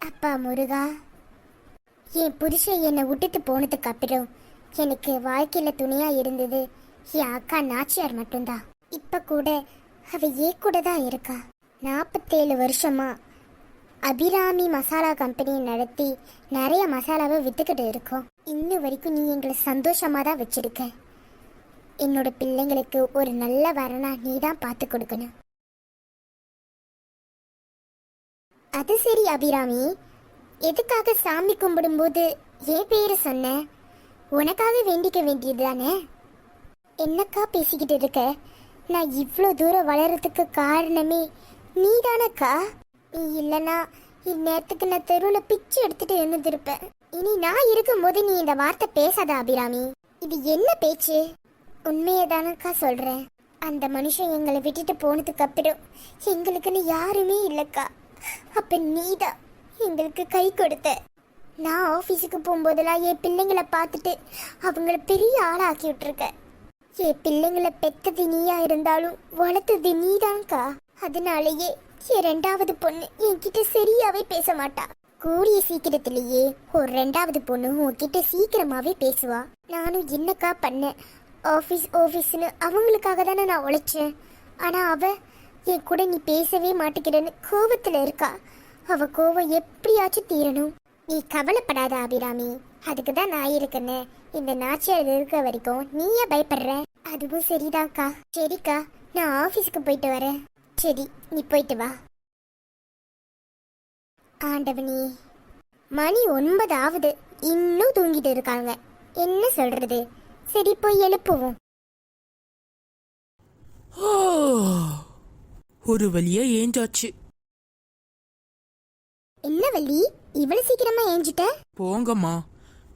அப்பா முருகா என் புருஷன் என்னை விட்டுட்டு போனதுக்கு அப்புறம் எனக்கு வாழ்க்கையில துணையா இருந்தது என் அக்கா நாச்சியார் மட்டும்தான். இப்ப கூட அவ ஏ கூட தான் இருக்கா. நாற்பத்தேழு வருஷமா அபிராமி மசாலா கம்பெனியை நடத்தி நிறைய மசாலாவை விற்றுக்கிட்டு இருக்கோம். இன்ன வரைக்கும் நீ எங்களை சந்தோஷமாக தான் வச்சிருக்க. என்னோட பிள்ளைங்களுக்கு ஒரு நல்ல வரனா நீ தான் பார்த்து கொடுக்கணும். அது சரி அபிராமி. எதுக்காக சாமி கும்பிடும்போது என் பேரை சொன்ன? உனக்காக வேண்டிக்க வேண்டியது தானே? என்னக்கா பேசிக்கிட்டு இருக்க? நான் இவ்வளோ தூரம் வளர்கிறதுக்கு காரணமே நீ தானக்கா நீ இல்லனா இந்நேரத்துக்கு நான் தெருவில் பிச்சு எடுத்துட்டு இருந்திருப்பேன் இனி நான் இருக்கும்போது நீ இந்த வார்த்தை பேசாத அபிராமி. இது என்ன பேச்சு? உண்மையை தானக்கா சொல்றேன். அந்த மனுஷன் எங்களை விட்டுட்டு போனதுக்கு அப்புறம் எங்களுக்குன்னு யாருமே இல்லைக்கா. அப்ப நீதான் எங்களுக்கு கை கொடுத்த. நான் ஆஃபீஸுக்கு போகும்போதெல்லாம் என் பிள்ளைங்களை பார்த்துட்டு அவங்கள பெரிய ஆளாக்கி விட்டுருக்க என் பிள்ளைங்களை பெத்தது நீயா இருந்தாலும் வளர்த்தது நீதான்க்கா. அதனாலேயே இரண்டாவது ரெண்டாவது பொண்ணு என்கிட்ட சரியாவே பேச மாட்டா. கூடிய சீக்கிரத்திலேயே ஒரு ரெண்டாவது பொண்ணு உன்கிட்ட சீக்கிரமாவே பேசுவா. நானும் என்னக்கா பண்ணேன் ஆஃபீஸ் ஆஃபீஸ்னு அவங்களுக்காக தானே நான் உழைச்சேன். ஆனால் அவ என் கூட நீ பேசவே மாட்டேங்கிறன்னு கோபத்தில் இருக்கா. அவ கோவம் எப்படியாச்சும் தீரணும். நீ கவலைப்படாத அபிராமி. அதுக்கு தான் நான் இருக்கேன்னு இந்த நாச்சியார் இருக்க வரைக்கும் நீயே பயப்படுற. அதுவும் சரிதான்க்கா. சரிக்கா நான் ஆஃபீஸுக்கு போயிட்டு வரேன். சரி நீ போயிட்டு வா. ஆண்டவனி மணி ஒன்பது ஆகுது இன்னும் தூங்கிட்டு இருக்காங்க. என்ன சொல்றது? சரி போய் எழுப்புவோம். ஒரு வழியா ஏஞ்சாச்சு. என்ன வள்ளி? இவ்வளவு சீக்கிரமா ஏஞ்சிட்ட? போங்கம்மா.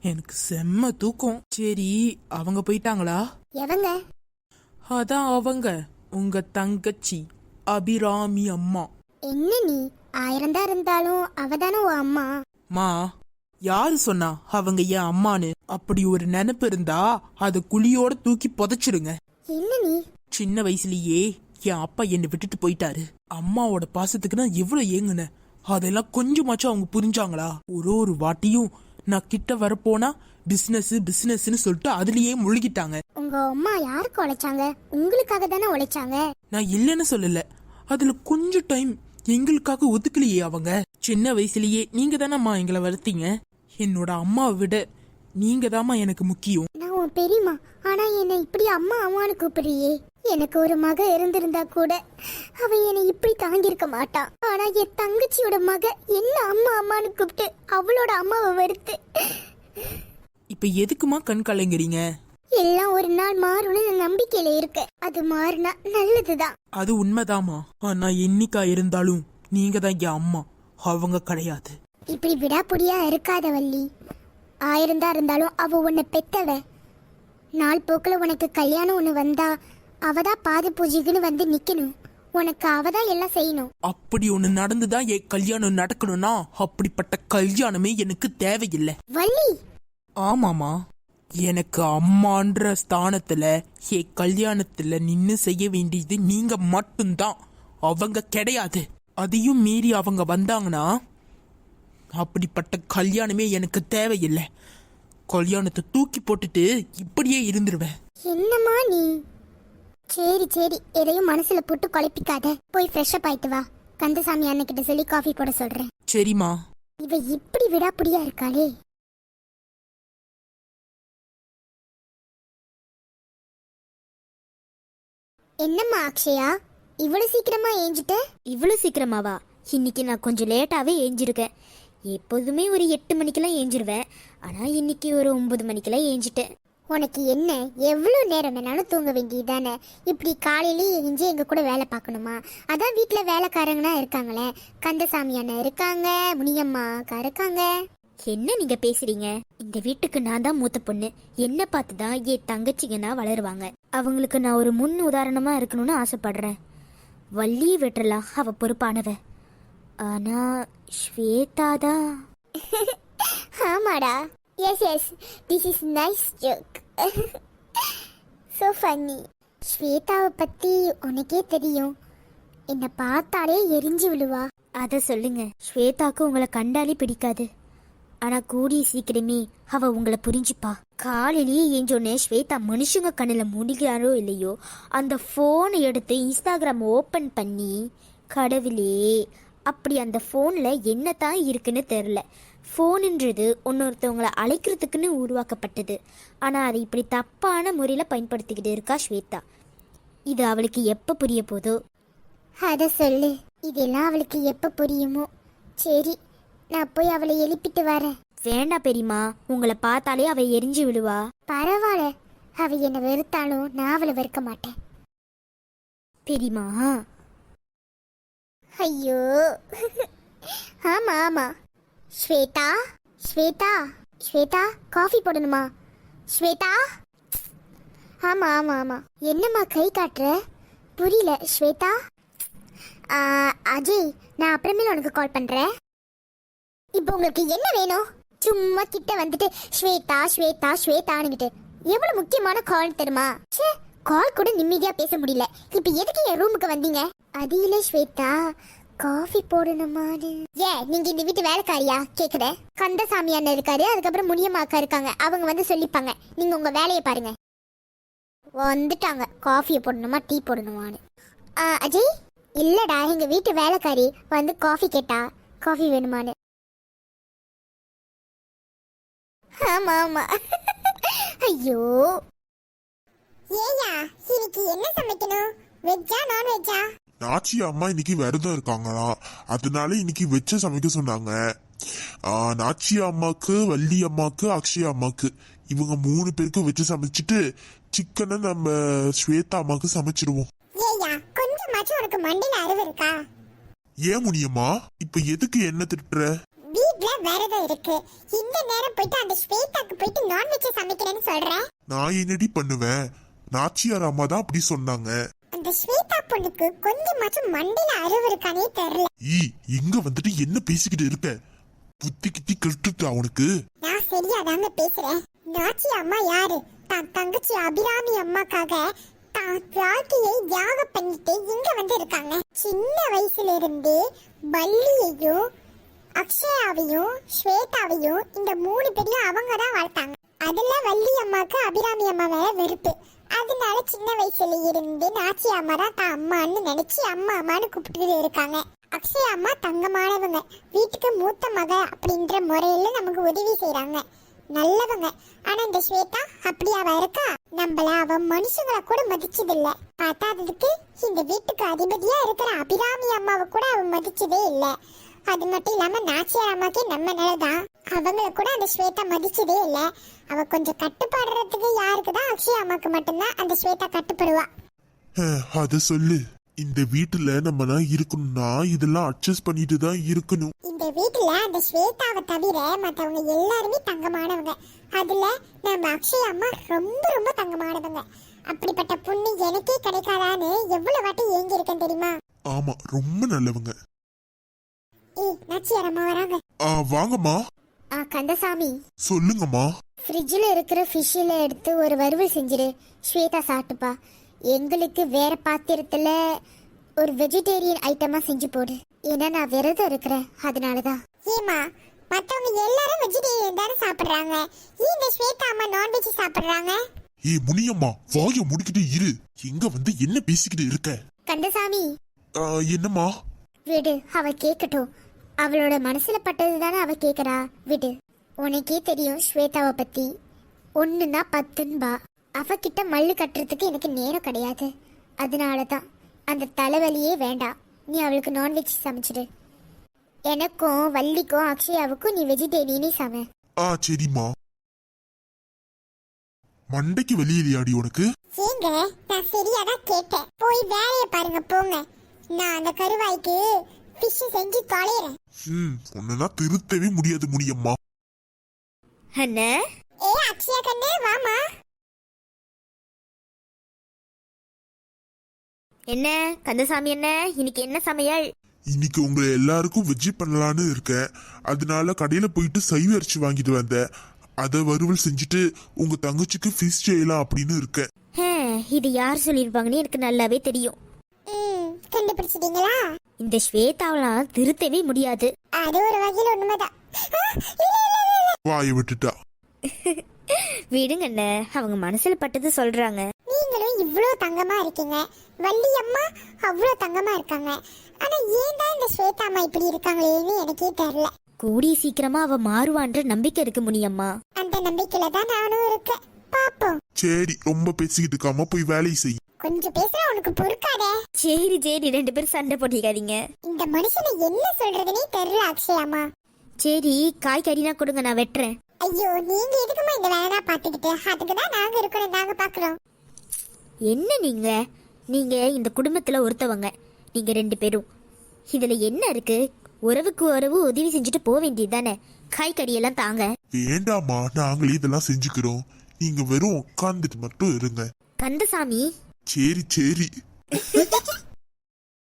எனக்கு செம்ம தூக்கம். சரி அவங்க போயிட்டாங்களா? எவங்க? அதான் அவங்க. உங்க தங்கச்சி. அபிராமி அம்மா. என்ன நீ? ஆயிரம் தான் இருந்தாலும் அவதானே உன் அம்மா? மா யாரு சொன்னா அவங்க என் அம்மான்னு? அப்படி ஒரு நினைப்பு இருந்தா அது குழியோட தூக்கி புதைச்சிடுங்க. என்ன நீ? சின்ன வயசுலயே என் அப்பா என்னை விட்டுட்டு போயிட்டாரு. அம்மாவோட பாசத்துக்கு நான் எவ்வளவு ஏங்குனேன்? அதெல்லாம் கொஞ்சமாச்சும் அவங்க புரிஞ்சாங்களா? ஒரு ஒரு வாட்டியும் நான் கிட்ட வரப்போனா பிசினஸ் பிசினஸ்னு சொல்லிட்டு அதுலயே முழுகிட்டாங்க. உங்க அம்மா யாருக்கு உழைச்சாங்க? உங்களுக்காக தானே உழைச்சாங்க? நான் இல்லைன்னு சொல்லல. அதுல கொஞ்சம் டைம் எங்களுக்காக ஒதுக்கலையே அவங்க. சின்ன வயசுலயே நீங்க தானம்மா எங்களை வளர்த்தீங்க. என்னோட அம்மாவை விட நீங்க தாம்மா எனக்கு முக்கியம். உன் பெரியம்மா. ஆனா என்னை இப்படி அம்மா அம்மான்னு கூப்பிடுறியே. எனக்கு ஒரு மக இருந்திருந்தா கூட அவ என்னை இப்படி தாங்கியிருக்க மாட்டான் ஆனா என் தங்கச்சியோட மக என்ன அம்மா அம்மான்னு கூப்பிட்டு அவளோட அம்மாவை வெறுத்து. இப்ப எதுக்குமா கண் கலங்குறீங்க? எல்லாம் ஒரு நாள் மாறும்னு நான் நம்பிக்கையில இருக்கேன். அது மாறினா நல்லதுதான். அது உண்மைதாம்மா. ஆனா என்னைக்கா இருந்தாலும் நீங்க தான் என் அம்மா. அவங்க கிடையாது. இப்படி விடாப்புடியா இருக்காத வள்ளி. ஆயிரம் தான் இருந்தாலும் அவ உன்னை பெத்தவ. நாள் போக்குல உனக்கு கல்யாணம் ஒண்ணு வந்தா அவதான் பாத பூஜைக்குன்னு வந்து நிக்கணும். உனக்கு அவதான் எல்லாம் செய்யணும். அப்படி ஒண்ணு நடந்துதான் என் கல்யாணம் நடக்கணும்னா அப்படிப்பட்ட கல்யாணமே எனக்கு தேவையில்லை. வள்ளி! ஆமாமா எனக்கு அம்மான்ற ஸ்தானத்துல என் கல்யாணத்துல நின்னு செய்ய வேண்டியது நீங்க மட்டும்தான் அவங்க கிடையாது. அதையும் மீறி அவங்க வந்தாங்கன்னா அப்படிப்பட்ட கல்யாணமே எனக்கு தேவையில்லை. கல்யாணத்தை தூக்கி போட்டுட்டு இப்படியே இருந்துருவேன். என்னம்மா நீ? சரி சரி. எதையும் மனசுல போட்டு குழப்பிக்காத. போய் ஃப்ரெஷ் அப் ஆயிட்டு வா. கந்தசாமி அண்ணக்கிட்ட சொல்லி காஃபி போட சொல்றேன். சரிம்மா. இவ இப்படி விடாப்புடியா இருக்காளே? என்னம்மா அக்ஷயா? இவ்வளவு சீக்கிரமா ஏஞ்சிட்ட? இவ்வளோ சீக்கிரமாவா? இன்னைக்கு நான் கொஞ்சம் லேட்டாகவே ஏஞ்சிருக்கேன். எப்போதுமே ஒரு எட்டு மணிக்கெல்லாம் ஏஞ்சிருவேன். ஆனால் இன்னைக்கு ஒரு ஒம்பது மணிக்கெல்லாம் ஏஞ்சிட்டேன். உனக்கு என்ன? எவ்வளோ நேரம் வேணாலும் தூங்க வேண்டியதானே இப்படி காலையிலேயே எஞ்சி எங்கள் கூட வேலை பார்க்கணுமா? அதான் வீட்டில் வேலைக்காரங்கன்னா இருக்காங்களே. கந்தசாமி அண்ணன் இருக்காங்க முனியம்மா அக்கா இருக்காங்க. என்ன நீங்க பேசுறீங்க? இந்த வீட்டுக்கு நான் தான் மூத்த பொண்ணு. என்ன பார்த்து தான் என் தங்கச்சிங்கன்னா வளருவாங்க. அவங்களுக்கு நான் ஒரு முன் உதாரணமா இருக்கணும்னு ஆசைப்படுறேன். வள்ளி வெட்டலாம் அவ பொறுப்பானவ. ஆனா ஸ்வேதா தான் ஆமாடா. Yes yes this is nice joke so funny ஸ்வேதாவை பற்றி உனக்கே தெரியும். என்னை பார்த்தாலே எரிஞ்சு விழுவா. அதை சொல்லுங்க. ஸ்வேதாக்கு உங்களை கண்டாலே பிடிக்காது. ஆனா கூடிய சீக்கிரமே அவ உங்களை புரிஞ்சுப்பா. காலையிலேயே ஏஞ்சோடனே ஸ்வேதா மனுஷங்க கண்ணில் முடிகிறாரோ இல்லையோ அந்த ஃபோனை எடுத்து இன்ஸ்டாகிராம் ஓப்பன் பண்ணி கடவுளே அப்படி அந்த ஃபோனில் என்னதான் இருக்குன்னு தெரில ஃபோனுன்றது இன்னொருத்தவங்களை அழைக்கிறதுக்குன்னு உருவாக்கப்பட்டது. ஆனால் அதை இப்படி தப்பான முறையில் பயன்படுத்திக்கிட்டு இருக்கா ஸ்வேதா. இது அவளுக்கு எப்போ புரிய போதோ? அதை சொல்லு. இதெல்லாம் அவளுக்கு எப்போ புரியுமோ? சரி நான் போய் அவளை எழுப்பிட்டு வரேன். வேண்டாம் பெரியம்மா. உங்களை பார்த்தாலே அவ எரிஞ்சு விழுவா. பரவாயில்ல. அவ என்னை வெறுத்தாலும் நான் அவளை வெறுக்க மாட்டேன். பெரியம்மா ஐயோ. ஆமா ஆமா. ஸ்வேதா ஸ்வேதா ஸ்வேதா காஃபி போடணுமா? ஸ்வேதா? ஆமா ஆமா ஆமா. என்னம்மா கை காட்டுற? புரியல. ஸ்வேதா? அஜய் நான் அப்புறமேல உனக்கு கால் பண்றேன். இப்போ உங்களுக்கு என்ன வேணும்? சும்மா கிட்ட வந்துட்டு ஸ்வேதா ஸ்வேதா ஸ்வேதானுகிட்டு எவ்வளவு முக்கியமான கால் தெரியுமா? ச்சே கால் கூட நிம்மதியா பேச முடியல. இப்போ எதுக்கு என் ரூமுக்கு வந்தீங்க? அது இல்ல ஸ்வேதா காஃபி போடணுமான்னு. ஏ நீங்க இந்த வீட்டு வேலைக்காரியா? கேக்குற. கந்தசாமி அண்ணன் இருக்காரு அதுக்கப்புறம் முனியம்மா அக்கா இருக்காங்க. அவங்க வந்து சொல்லிப்பாங்க. நீங்க உங்க வேலையை பாருங்க. வந்துட்டாங்க. காஃபியை போடணுமா டீ போடணுமான்னு. ஆ, அஜய் இல்லடா எங்க வீட்டு வேலைக்காரி வந்து காஃபி கேட்டா. காஃபி வேணுமான்னு. ஆமா ஆமா. ஐயோ. ஏயா இன்னைக்கு என்ன சமைக்கணும்? வெஜ்ஜா நான் வெஜ்ஜா நாச்சி அம்மா இன்னைக்கு விரதம் இருக்காங்களா? அதனால இன்னைக்கு வச்ச சமைக்க சொன்னாங்க. நாச்சி அம்மாக்கு வள்ளி அம்மாக்கு அக்ஷயா அம்மாக்கு. இவங்க மூணு பேருக்கு வச்சு சமைச்சிட்டு சிக்கனை நம்ம ஸ்வேதா அம்மாக்கு சமைச்சிடுவோம் ஏயா கொஞ்சமாச்சும் உனக்கு மண்டையில அறிவு இருக்கா? ஏன் முடியுமா இப்ப எதுக்கு என்ன திட்டுற? வீட்ல விரதம் இருக்கு. இந்த நேரம் போயிட்டு அந்த ஸ்வேதாக்கு போயிட்டு நான்வெஜ் சமைக்கிறேன்னு சொல்றேன். நான் என்னடி பண்ணுவேன்? நாச்சியார் அம்மா தான் அப்படி சொன்னாங்க. அந்த ஸ்வேதா பொண்ணுக்கு கொஞ்சமாச்சும் மண்டையில அறிவு இருக்கானே தெரியல. ஈ இங்க வந்துட்டு என்ன பேசிக்கிட்டு இருக்க? புத்தி கித்தி கெட்டுட்டு அவனுக்கு நான் சரியா தாங்க பேசுறேன். நாச்சி அம்மா யாரு? தான் தங்கச்சி அபிராமி அம்மாக்காக தான் வாழ்க்கையை தியாகம் பண்ணிட்டு இங்க வந்து இருக்காங்க. சின்ன வயசுல இருந்து வள்ளியையும் அக்ஷயாவையும் ஸ்வேதாவையும் இந்த மூணு பேரையும் அவங்க தான் வளர்த்தாங்க அதுல வள்ளி அம்மாக்கு அபிராமி அம்மா மேல வெறுப்பு. அதனால சின்ன வயசுல இருந்து நாச்சி அம்மா தான் தான் அம்மான்னு நினைச்சு அம்மா அம்மான்னு கூப்பிட்டு இருக்காங்க. அக்ஷய அம்மா தங்கமானவங்க. வீட்டுக்கு மூத்த மக அப்படின்ற முறையில நமக்கு உதவி செய்யறாங்க நல்லவங்க. ஆனா இந்த ஸ்வேதா அப்படி அவ இருக்கா? நம்மள அவ மனுஷங்களை கூட மதிச்சது இல்ல பத்தாததுக்கு இந்த வீட்டுக்கு அதிபதியா இருக்கிற அபிராமி அம்மாவை கூட அவ மதிச்சதே இல்ல. அது மட்டும் இல்லாம நாச்சியார் அம்மாக்கே நம்ம நிலதான். அவங்கள கூட அந்த ஸ்வேதா மதிச்சதே இல்ல. அவ கொஞ்சம் கட்டுப்பாடுறதுக்கு அக்ஷயா அம்மாக்கு மட்டும்தான் அந்த ஸ்வேதா கட்டுப்படுவா. அத சொல்லு. இந்த வீட்டுல நம்ம தான் இருக்கணும்னா இதெல்லாம் அட்ஜஸ்ட் பண்ணிட்டு தான் இருக்கணும். இந்த வீட்டுல அந்த ஸ்வேதாவை தவிர மத்தவங்க எல்லாருமே தங்கமானவங்க. அதுல நம்ம அக்ஷய் அம்மா ரொம்ப ரொம்ப தங்கமானவங்க. அப்படிப்பட்ட பொண்ணு எனக்கே கிடைக்காதான்னு எவ்வளவு வாட்டி ஏங்கி இருக்கேன் தெரியுமா? ஆமா ரொம்ப நல்லவங்க. ஏய் நாச்சியார் அம்மா வராங்க. ஆ வாங்கம்மா. ஆ கந்தசாமி. சொல்லுங்கம்மா. ஃப்ரிட்ஜில் இருக்கிற ஃபிஷ்ஷில் எடுத்து ஒரு வறுவல் செஞ்சிரு. ஸ்வேதா சாப்பிட்டுப்பா. எங்களுக்கு வேற பாத்திரத்தில் ஒரு வெஜிடேரியன் ஐட்டமாக செஞ்சு போடு. ஏன்னா நான் விரதம் இருக்கிறேன். அதனால தான் ஏமா மற்றவங்க எல்லாரும் வெஜிடேரியன் தானே சாப்பிட்றாங்க. இந்த ஸ்வேதா அம்மா நான்வெஜ் சாப்பிட்றாங்க? ஏய் முனியம்மா வாய முடிக்கிட்டு இரு. எங்க வந்து என்ன பேசிக்கிட்டு இருக்க? கந்தசாமி. ஆ, என்னம்மா? விடு அவ கேட்கட்டும் அவளோட மனசுல பட்டது தானே அவ கேக்குறா. விடு. உனக்கே தெரியும் ஸ்வேதாவை பத்தி. ஒண்ணுன்னா பத்துன்பா அவகிட்ட மல்லு கட்டுறதுக்கு எனக்கு நேரம் கிடையாது. அதனால தான் அந்த தலைவலியே வேண்டாம். நீ அவளுக்கு நான்வெஜ் சமைச்சிடு. எனக்கும் வள்ளிக்கும் அக்ஷயாவுக்கும் நீ வெஜிடேரியனே சமை. ஆ சரிம்மா. மண்டைக்கு வெளியேறியாடி உனக்கு? ஏங்க நான் சரியா தான் கேட்டேன். போய் வேலையை பாருங்க போங்க. நான் அந்த கருவாய்க்கு ஃபிஷ் செஞ்சு தொலைறேன். ம் உன்னெல்லாம் திருத்தவே முடியாது முனியம்மா. அண்ணே? ஏ அக்ஷயா கண்ணே வாமா என்ன கந்தசாமி என்ன? இன்னைக்கு என்ன சமையல்? இன்னைக்கு உங்களை எல்லாருக்கும் வெஜ்ஜி பண்ணலான்னு இருக்கேன் அதனால கடையில போயிட்டு சைவ அரிசி வாங்கிட்டு வந்தேன் அத வறுவல் செஞ்சுட்டு உங்க தங்கச்சிக்கு ஃபிஷ் செய்யலாம் அப்படின்னு இருக்கேன் ஹே, இது யார் சொல்லியிருப்பாங்கன்னு எனக்கு நல்லாவே தெரியும். ம் கண்டுபிடிச்சிட்டீங்களா? இந்த ஸ்வேதாவெல்லாம் திருத்தவே முடியாது. அது ஒரு வகையில் உண்மைதான் ஆ, இல்ல, இல்ல. வாயை விட்டுட்டா? விடுங்கண்ணே அவங்க மனசுல பட்டது சொல்றாங்க. நீங்களும் இவ்வளோ தங்கமா இருக்கீங்க. வள்ளி அம்மா அவ்வளோ தங்கமா இருக்காங்க. ஆனா ஏன் தான் இந்த ஸ்வேதா அம்மா இப்படி இருக்காங்களேன்னு எனக்கே தெரியல. கூடிய சீக்கிரமா அவ மாறுவான்ற நம்பிக்கை இருக்கு முனியம்மா. அந்த நம்பிக்கையில தான் நானும் இருக்கேன். பாப்போம். சரி ரொம்ப பேசிக்கிட்டு இருக்காம போய் வேலையை செய். கொஞ்சம் பேசுற உனக்கு பொறுக்காதே. சரி சரி ரெண்டு பேரும் சண்டை போட்டிக்காதீங்க. இந்த மனுஷனை என்ன சொல்றதுனே தெரியல அக்ஷயாமா சரி காய்கறினா கொடுங்க நான் வெட்டுறேன். ஐயோ நீங்க எதுக்குமா இந்த வேலை பாத்துக்கிட்டு அதுக்கு தான் நாங்க இருக்கணும் நாங்க பாக்குறோம் என்ன நீங்க? நீங்க இந்த குடும்பத்துல ஒருத்தவங்க. நீங்க ரெண்டு பேரும். இதுல என்ன இருக்கு? உறவுக்கு உறவு உதவி செஞ்சுட்டு போக வேண்டியது தானே. காய்கறி எல்லாம் தாங்க. வேண்டாமா நாங்களே இதெல்லாம் செஞ்சுக்கிறோம். நீங்க வெறும் உட்கார்ந்துட்டு மட்டும் இருங்க. கந்தசாமி. சரி சரி.